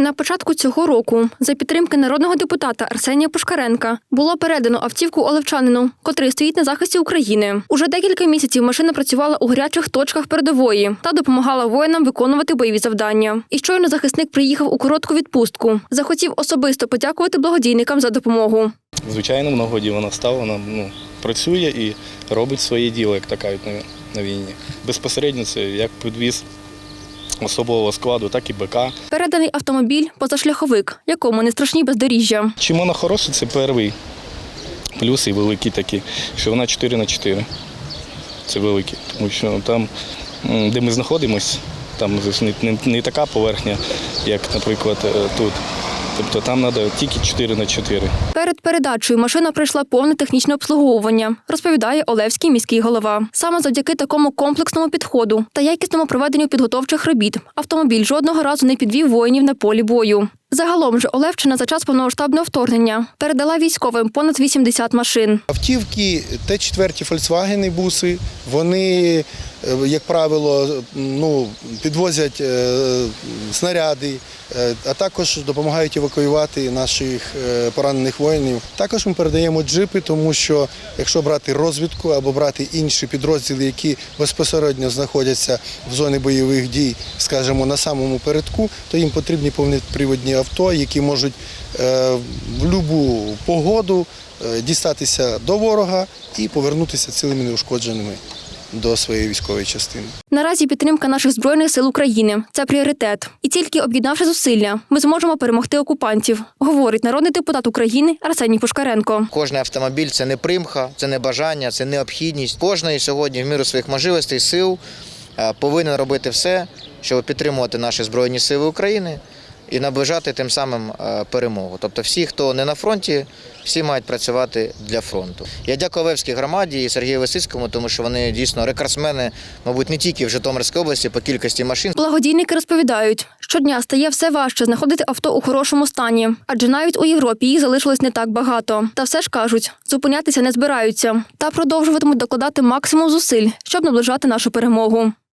На початку цього року, за підтримки народного депутата Арсенія Пушкаренка, було передано автівку олевчанину, котрий стоїть на захисті України. Уже декілька місяців машина працювала у гарячих точках передової та допомагала воїнам виконувати бойові завдання. І щойно захисник приїхав у коротку відпустку. Захотів особисто подякувати благодійникам за допомогу. Звичайно, много дій вона стала, вона ну, працює і робить своє діло, як на, на війні. Безпосередньо це як підвіз особового складу, так і БК. Переданий автомобіль позашляховик, якому не страшні бездоріжжя. Чим вона хороша, це первий. Плюси великі такі, що вона 4 на 4 Це великі, тому що там, де ми знаходимося, там не, не, така поверхня, як, наприклад, е, тут. Тобто там треба тільки 4 на 4 Перед передачею машина пройшла повне технічне обслуговування, розповідає Олевський міський голова. Саме завдяки такому комплексному підходу та якісному проведенню підготовчих робіт автомобіль жодного разу не підвів воїнів на полі бою. Загалом же Олевщина за час повномасштабного вторгнення передала військовим понад 80 машин. Автівки Т4 Volkswagen буси, вони, як правило, ну, підвозять е, снаряди, е, а також допомагають евакуювати наших е, поранених воїнів. Також ми передаємо джипи, тому що якщо брати розвідку або брати інші підрозділи, які безпосередньо знаходяться в зоні бойових дій, скажімо, на самому передку, то їм потрібні повноприводні авто, які можуть е, в будь-яку погоду е, дістатися до ворога і повернутися цілими неушкодженими до своєї військової частини. Наразі підтримка наших збройних сил України це пріоритет. І тільки об'єднавши зусилля, ми зможемо перемогти окупантів, говорить народний депутат України Арсеній Пушкаренко. Кожний автомобіль це не примха, це не бажання, це необхідність. Кожний сьогодні в міру своїх можливостей, сил е, повинен робити все, щоб підтримувати наші збройні сили України і наближати тим самим е, перемогу. Тобто, всі, хто не на фронті, всі мають працювати для фронту. Я дякую Левській громаді і Сергію Висицькому, тому що вони дійсно рекордсмени, мабуть, не тільки в Житомирській області по кількості машин. Благодійники розповідають, щодня стає все важче знаходити авто у хорошому стані, адже навіть у Європі їх залишилось не так багато. Та все ж кажуть, зупинятися не збираються та продовжуватимуть докладати максимум зусиль, щоб наближати нашу перемогу.